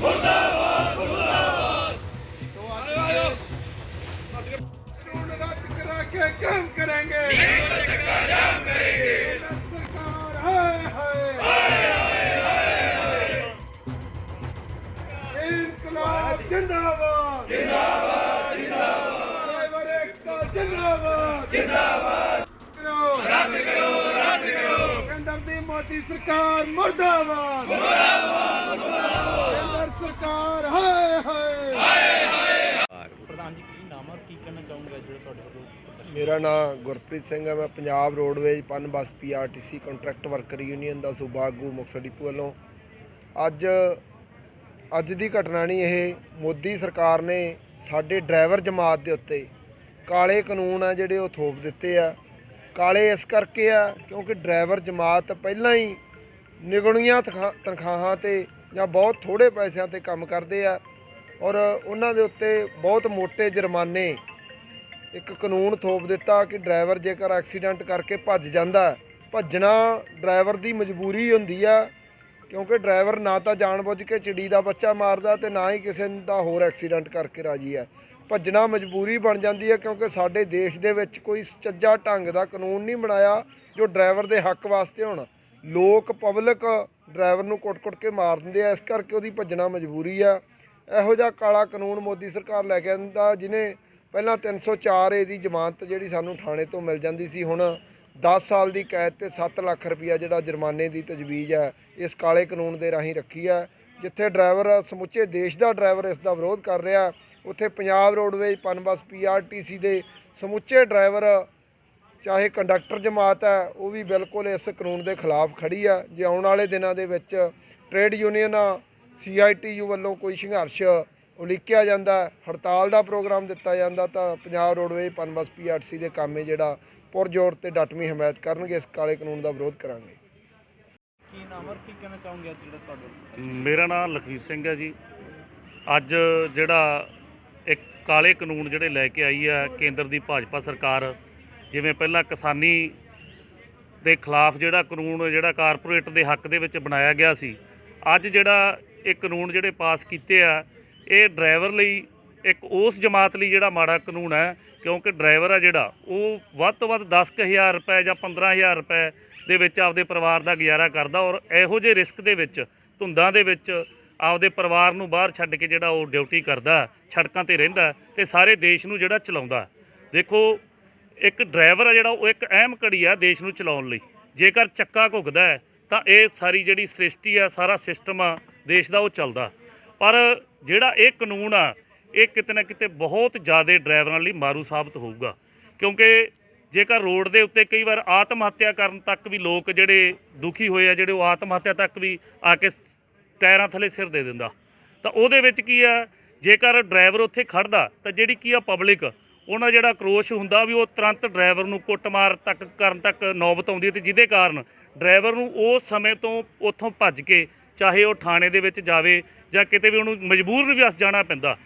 ਮੁਰਦਾਬਾਦ ਮੁਰਦਾਬਾਦ ਤੋਂ ਆਇਓ ਕੇ ਕੰਮ ਕਰਾਂਗੇ ਕਾਮਯਾਬ ਕਰਾਂਗੇ ਸਰਕਾਰ ਹਾਏ ਹਾਏ ਹਾਏ ਹਾਏ ਇਨਕਲਾਬ ਜਿੰਦਾਬਾਦ ਜਿੰਦਾਬਾਦ ਜਿੰਦਾਬਾਦ ਲੇਬਰ ਏਕਤਾ ਜਿੰਦਾਬਾਦ ਜਿੰਦਾਬਾਦ ਰੱਦ ਕਰੋ ਰੱਦ ਕਰੋ ਕੇਂਦਰ ਦੀ ਮੋਦੀ ਸਰਕਾਰ ਮੁਰਦਾਬਾਦ ਮੁਰਦਾਬਾਦ ਮੁਰਦਾਬਾਦ ਜਿਹੜਾ ਤੁਹਾਡੇ ਵੱਲੋਂ ਮੇਰਾ ਨਾਮ ਗੁਰਪ੍ਰੀਤ ਸਿੰਘ ਹੈ, ਮੈਂ Punjab roadways Punbus PRTC contract worker union ਦਾ ਸੂਬਾ ਆਗੂ ਮੁਕਤਸਰ ਡਿਪੂ ਵੱਲੋਂ। ਅੱਜ ਅੱਜ ਦੀ ਘਟਨਾ ਨਹੀਂ, ਇਹ ਮੋਦੀ ਸਰਕਾਰ ਨੇ ਸਾਡੇ ਡਰਾਈਵਰ ਜਮਾਤ ਦੇ ਉੱਤੇ ਕਾਲੇ ਕਾਨੂੰਨ ਆ ਜਿਹੜੇ ਉਹ ਥੋਪ ਦਿੱਤੇ ਆ। ਕਾਲੇ ਇਸ ਕਰਕੇ ਆ ਕਿਉਂਕਿ ਡਰਾਈਵਰ ਜਮਾਤ ਪਹਿਲਾਂ ਹੀ ਨਿਗਣੀਆਂ ਤਨਖਾ- ਤਨਖਾਹਾਂ ਤੇ ਜਾਂ ਬਹੁਤ ਥੋੜੇ ਪੈਸਿਆਂ ਤੇ ਕੰਮ ਕਰਦੇ ਆ ਔਰ ਉਹਨਾਂ ਦੇ ਉੱਤੇ ਬਹੁਤ ਮੋٹے ਜੁਰਮਾਨੇ ਇੱਕ ਕਾਨੂੰਨ ਥੋਪ ਦਿੱਤਾ ਕਿ ਡਰਾਈਵਰ ਜੇਕਰ ਐਕਸੀਡੈਂਟ ਕਰਕੇ ਭੱਜ ਜਾਂਦਾ ਭੱਜਣਾ ਡਰਾਈਵਰ ਦੀ ਮਜਬੂਰੀ ਹੁੰਦੀ ਆ, ਕਿਉਂਕਿ ਡਰਾਈਵਰ ਨਾ ਤਾਂ ਜਾਣਬੁੱਝ ਕੇ ਚਿੜੀ ਦਾ ਬੱਚਾ ਮਾਰਦਾ ਤੇ ਨਾ ਹੀ ਕਿਸੇ ਦਾ ਹੋਰ ਐਕਸੀਡੈਂਟ ਕਰਕੇ ਰਾਜੀ ਹੈ। ਭੱਜਣਾ ਮਜਬੂਰੀ ਬਣ ਜਾਂਦੀ ਹੈ ਕਿਉਂਕਿ ਸਾਡੇ ਦੇਸ਼ ਦੇ ਵਿੱਚ ਕੋਈ ਸੁਚੱਜਾ ਢੰਗ ਦਾ ਕਾਨੂੰਨ ਨਹੀਂ ਬਣਾਇਆ ਜੋ ਡਰਾਈਵਰ ਦੇ ਹੱਕ ਵਾਸਤੇ ਹੋਣ। ਲੋਕ ਪਬਲਿਕ ਡਰਾਈਵਰ ਨੂੰ ਕੁੱਟ-ਕੁੱਟ ਕੇ ਮਾਰ ਦਿੰਦੇ ਆ, ਇਸ ਕਰਕੇ ਉਹਦੀ ਭੱਜਣਾ ਮਜਬੂਰੀ ਆ। ਇਹੋ ਜਿਹਾ ਕਾਲਾ ਕਾਨੂੰਨ ਮੋਦੀ ਸਰਕਾਰ ਲੈ ਕੇ ਆਂਦਾ ਜਿਨੇ ਪਹਿਲਾਂ 304 ਏ ਦੀ ਜ਼ਮਾਨਤ ਜਿਹੜੀ ਸਾਨੂੰ ਥਾਣੇ ਤੋਂ ਮਿਲ ਜਾਂਦੀ ਸੀ, ਹੁਣ 10 ਸਾਲ ਦੀ ਕੈਦ ਤੇ 7 ਲੱਖ ਰੁਪਇਆ ਜਿਹੜਾ ਜੁਰਮਾਨੇ ਦੀ ਤਜਵੀਜ਼ ਹੈ, ਇਸ ਕਾਲੇ ਕਾਨੂੰਨ ਦੇ ਰਾਹੀਂ ਰੱਖੀ ਹੈ। ਜਿੱਥੇ ਡਰਾਈਵਰ ਸਮੁੱਚੇ ਦੇਸ਼ ਦਾ ਡਰਾਈਵਰ ਇਸ ਦਾ ਵਿਰੋਧ ਕਰ ਰਿਹਾ, ਉੱਥੇ ਪੰਜਾਬ ਰੋਡਵੇਜ਼, ਪਨਬਸ ਪੀਆਰਟੀਸੀ ਦੇ ਸਮੁੱਚੇ ਡਰਾਈਵਰ, ਚਾਹੇ ਕੰਡਕਟਰ ਜਮਾਤ ਹੈ, ਉਹ ਵੀ ਬਿਲਕੁਲ ਇਸ ਕਾਨੂੰਨ ਦੇ ਖਿਲਾਫ ਖੜੀ ਆ ਜੇ ਆਉਣ ਵਾਲੇ ਦਿਨਾਂ ਦੇ ਵਿੱਚ ਟ੍ਰੇਡ ਯੂਨੀਅਨਾਂ ਸੀਆਈਟੀਯੂ ਵੱਲੋਂ ਕੋਈ ਸੰਘਰਸ਼ ਉਲੀਕਿਆ ਜਾਂਦਾ ਹੈ, ਹੜਤਾਲ ਦਾ ਪ੍ਰੋਗਰਾਮ ਦਿੱਤਾ ਜਾਂਦਾ ਤਾਂ ਪੰਜਾਬ ਰੋਡਵੇਜ਼ ਪਨਬਸ ਪੀਆਰਟੀਸੀ ਦੇ ਕਾਮੇ ਜਿਹੜਾ ਪੁਰਜੋਰ ਤੇ ਡਟਵੀਂ ਹਮਾਇਤ ਕਰਨਗੇ ਇਸ ਕਾਲੇ ਕਾਨੂੰਨ ਦਾ ਵਿਰੋਧ ਕਰਾਂਗੇ। ਕੀ ਨਾਮ ਔਰ ਕੀ ਕਹਿਣਾ ਚਾਹੋਗੇ ਜਿਹੜਾ ਤੁਹਾਡੇ ਮੇਰਾ ਨਾਮ ਲਖੀਰ ਸਿੰਘ ਹੈ ਜੀ। ਅੱਜ ਜਿਹੜਾ ਇੱਕ ਕਾਲੇ ਕਾਨੂੰਨ ਜਿਹੜੇ ਲੈ ਕੇ ਆਈ ਹੈ ਕੇਂਦਰ ਦੀ ਭਾਜਪਾ ਸਰਕਾਰ ਜਿਵੇਂ ਪਹਿਲਾਂ ਕਿਸਾਨੀ ਦੇ ਖਿਲਾਫ ਜਿਹੜਾ ਕਾਨੂੰਨ ਜਿਹੜਾ ਕਾਰਪੋਰੇਟ ਦੇ ਹੱਕ ਦੇ ਵਿੱਚ ਬਣਾਇਆ ਗਿਆ ਸੀ ਅੱਜ ਜਿਹੜਾ ਇਹ ਕਾਨੂੰਨ ਜਿਹੜੇ ਪਾਸ ਕੀਤੇ ਆ ਇਹ ਡਰਾਈਵਰ ਲਈ ਇੱਕ ਉਸ ਜਮਾਤ ਲਈ ਜਿਹੜਾ ਮਾੜਾ ਕਾਨੂੰਨ ਹੈ, ਕਿਉਂਕਿ ਡਰਾਈਵਰ ਆ ਜਿਹੜਾ, ਉਹ ਵੱਧ ਤੋਂ ਵੱਧ 10000 ਰੁਪਏ ਜਾਂ 15000 ਰੁਪਏ ਦੇ ਵਿੱਚ ਆਪਦੇ ਪਰਿਵਾਰ ਦਾ ਗੁਜ਼ਾਰਾ ਕਰਦਾ ਔਰ ਇਹੋ ਜਿਹੇ ਰਿਸਕ ਦੇ ਵਿੱਚ, ਧੁੰਦਾਂ ਦੇ ਵਿੱਚ ਆਪਦੇ ਪਰਿਵਾਰ ਨੂੰ ਬਾਹਰ ਛੱਡ ਕੇ ਜਿਹੜਾ ਉਹ ਡਿਊਟੀ ਕਰਦਾ, ਸੜਕਾਂ ਤੇ ਰਹਿੰਦਾ ਤੇ ਸਾਰੇ ਦੇਸ਼ ਨੂੰ ਜਿਹੜਾ ਚਲਾਉਂਦਾ। ਦੇਖੋ, ਇੱਕ ਡਰਾਈਵਰ ਆ ਜਿਹੜਾ, ਉਹ ਇੱਕ ਅਹਿਮ ਕੜੀ ਆ ਦੇਸ਼ ਨੂੰ ਚਲਾਉਣ ਲਈ। ਜੇਕਰ ਚੱਕਾ ਘੁੱਗਦਾ ਤਾਂ ਇਹ ਸਾਰੀ ਜਿਹੜੀ ਸ੍ਰਿਸ਼ਟੀ ਆ, ਸਾਰਾ ਸਿਸਟਮ ਆ ਦੇਸ਼ ਦਾ ਉਹ ਚੱਲਦਾ। ਪਰ ਜਿਹੜਾ ਇਹ ਕਾਨੂੰਨ ਆ, ਇਹ ਕਿਤੇ ਨਾ ਕਿਤੇ ਬਹੁਤ ਜ਼ਿਆਦਾ ਡਰਾਈਵਰਾਂ ਲਈ ਮਾਰੂ ਸਾਬਤ ਹੋਊਗਾ। ਕਿਉਂਕਿ ਜੇਕਰ ਰੋਡ ਦੇ ਉੱਤੇ ਕਈ ਵਾਰ ਆਤਮ ਹੱਤਿਆ ਕਰਨ ਤੱਕ ਵੀ ਲੋਕ ਜਿਹੜੇ ਦੁਖੀ ਹੋਏ ਆ, ਜਿਹੜੇ ਉਹ ਆਤਮ ਹੱਤਿਆ ਤੱਕ ਵੀ ਆ ਕੇ ਟਾਇਰਾਂ ਥੱਲੇ ਸਿਰ ਦੇ ਦਿੰਦਾ। ਤਾਂ ਉਹਦੇ ਵਿੱਚ ਕੀ ਆ, ਜੇਕਰ ਡਰਾਈਵਰ ਉੱਥੇ ਖੜਦਾ ਤਾਂ ਜਿਹੜੀ ਕੀ ਆ ਪਬਲਿਕ, ਉਹਨਾਂ ਜਿਹੜਾ ਕਰੋਸ਼ ਹੁੰਦਾ ਵੀ ਉਹ ਤੁਰੰਤ ਡਰਾਈਵਰ ਨੂੰ ਕੁੱਟਮਾਰ ਤੱਕ, ਕਰਨ ਤੱਕ ਨੌਬਤ ਆਉਂਦੀ ਹੈ ਤੇ ਜਿਹਦੇ ਕਾਰਨ ਡਰਾਈਵਰ ਨੂੰ ਉਸ ਸਮੇਂ ਤੋਂ ਉੱਥੋਂ ਭੱਜ ਕੇ ਚਾਹੇ ਉਹ ਥਾਣੇ ਦੇ ਵਿੱਚ ਜਾਵੇ ਜਾਂ ਕਿਤੇ ਵੀ ਉਹਨੂੰ ਮਜਬੂਰ ਵੀ ਵਸ ਜਾਣਾ ਪੈਂਦਾ।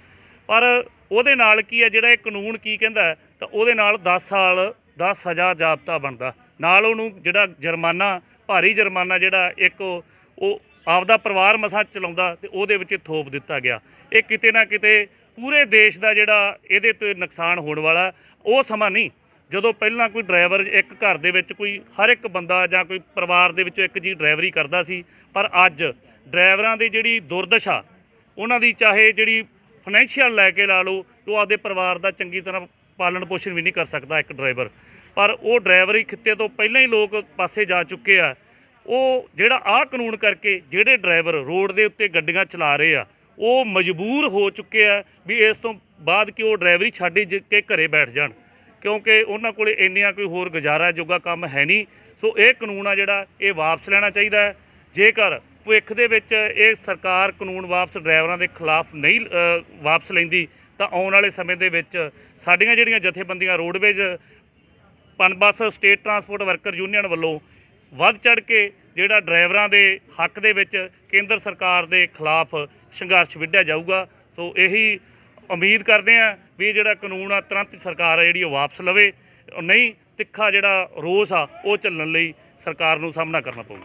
ਪਰ ਉਹਦੇ ਨਾਲ ਕੀ ਹੈ, ਜਿਹੜਾ ਇਹ ਕਾਨੂੰਨ ਕੀ ਕਹਿੰਦਾ ਤਾਂ ਉਹਦੇ ਨਾਲ 10 ਸਾਲ 10 ਸਜ਼ਾ ਜਾਬਤਾ ਬਣਦਾ। ਨਾਲ ਉਹਨੂੰ ਜਿਹੜਾ ਜੁਰਮਾਨਾ, ਭਾਰੀ ਜੁਰਮਾਨਾ ਜਿਹੜਾ ਇੱਕ ਉਹ ਆਪਦਾ ਪਰਿਵਾਰ ਮਸਾਂ ਚਲਾਉਂਦਾ ਤੇ ਉਹਦੇ ਵਿੱਚ ਥੋਪ ਦਿੱਤਾ ਗਿਆ। ਇਹ ਕਿਤੇ ਨਾ ਕਿਤੇ ਪੂਰੇ ਦੇਸ਼ ਦਾ ਜਿਹੜਾ ਇਹਦੇ 'ਤੇ ਨੁਕਸਾਨ ਹੋਣ ਵਾਲਾ, ਉਹ ਸਮਾਂ ਨਹੀਂ। ਜਦੋਂ ਪਹਿਲਾਂ ਕੋਈ ਡਰਾਈਵਰ ਇੱਕ ਘਰ ਦੇ ਵਿੱਚ ਕੋਈ ਹਰ ਇੱਕ ਬੰਦਾ ਜਾਂ ਕੋਈ ਪਰਿਵਾਰ ਦੇ ਵਿੱਚੋਂ ਇੱਕ ਜੀ ਡਰਾਈਵਰੀ ਕਰਦਾ ਸੀ, ਪਰ ਅੱਜ ਡਰਾਈਵਰਾਂ ਦੀ ਜਿਹੜੀ ਦੁਰਦਸ਼ਾ, ਉਹਨਾਂ ਦੀ ਚਾਹੇ ਜਿਹੜੀ ਫਾਈਨੈਂਸ਼ੀਅਲ ਲੈ ਕੇ ਲਾ ਲਓ, ਉਹ ਆਪਦੇ ਪਰਿਵਾਰ ਦਾ ਚੰਗੀ ਤਰ੍ਹਾਂ ਪਾਲਣ ਪੋਸ਼ਣ ਵੀ ਨਹੀਂ ਕਰ ਸਕਦਾ ਇੱਕ ਡਰਾਈਵਰ। ਪਰ ਉਹ ਡਰਾਈਵਰੀ ਖਿੱਤੇ ਤੋਂ ਪਹਿਲਾਂ ਹੀ ਲੋਕ ਪਾਸੇ ਜਾ ਚੁੱਕੇ ਆ। ਉਹ ਜਿਹੜਾ ਆਹ ਕਾਨੂੰਨ ਕਰਕੇ ਜਿਹੜੇ ਡਰਾਈਵਰ ਰੋਡ ਦੇ ਉੱਤੇ ਗੱਡੀਆਂ ਚਲਾ ਰਹੇ ਆ, ਉਹ ਮਜਬੂਰ ਹੋ ਚੁੱਕੇ ਆ ਵੀ ਇਸ ਤੋਂ ਬਾਅਦ ਕਿ ਉਹ ਡਰਾਈਵਰੀ ਛੱਡ ਹੀ ਜ- ਕੇ ਘਰੇ ਬੈਠ ਜਾਣ। ਕਿਉਂਕਿ ਉਹਨਾਂ ਕੋਲੇ ਇੰਨੀਆਂ ਕੋਈ ਹੋਰ ਗੁਜ਼ਾਰਾ ਜੋਗਾ ਕੰਮ ਹੈ ਨਹੀਂ। ਸੋ ਇਹ ਕਾਨੂੰਨ ਆ ਜਿਹੜਾ, ਇਹ ਵਾਪਸ ਲੈਣਾ ਚਾਹੀਦਾ ਹੈ। ਜੇਕਰ ਭਵਿੱਖ ਦੇ ਵਿੱਚ ਇਹ ਸਰਕਾਰ ਕਾਨੂੰਨ ਵਾਪਸ ਡਰਾਈਵਰਾਂ ਦੇ ਖਿਲਾਫ ਨਹੀਂ ਵਾਪਸ ਲੈਂਦੀ, ਤਾਂ ਆਉਣ ਵਾਲੇ ਸਮੇਂ ਦੇ ਵਿੱਚ ਸਾਡੀਆਂ ਜਿਹੜੀਆਂ ਜਥੇਬੰਦੀਆਂ roadways, Punbus, state transport worker union ਵੱਲੋਂ ਵੱਧ ਚੜ ਕੇ ਜਿਹੜਾ ਡਰਾਈਵਰਾਂ ਦੇ ਹੱਕ ਦੇ ਵਿੱਚ ਕੇਂਦਰ ਸਰਕਾਰ ਦੇ ਖਿਲਾਫ ਸੰਘਰਸ਼ ਵਿੱਢਿਆ ਜਾਊਗਾ। ਸੋ ਇਹੀ ਉਮੀਦ ਕਰਦੇ ਆ ਵੀ ਇਹ ਜਿਹੜਾ ਕਾਨੂੰਨ ਆ, ਤੁਰੰਤ ਸਰਕਾਰ ਆ ਜਿਹੜੀ ਉਹ ਵਾਪਸ ਲਵੇ। ਨਹੀਂ, ਤਿੱਖਾ ਜਿਹੜਾ ਰੋਸ ਆ, ਉਹ ਚੱਲਣ ਲਈ ਸਰਕਾਰ ਨੂੰ ਸਾਹਮਣਾ ਕਰਨਾ ਪਊਗਾ।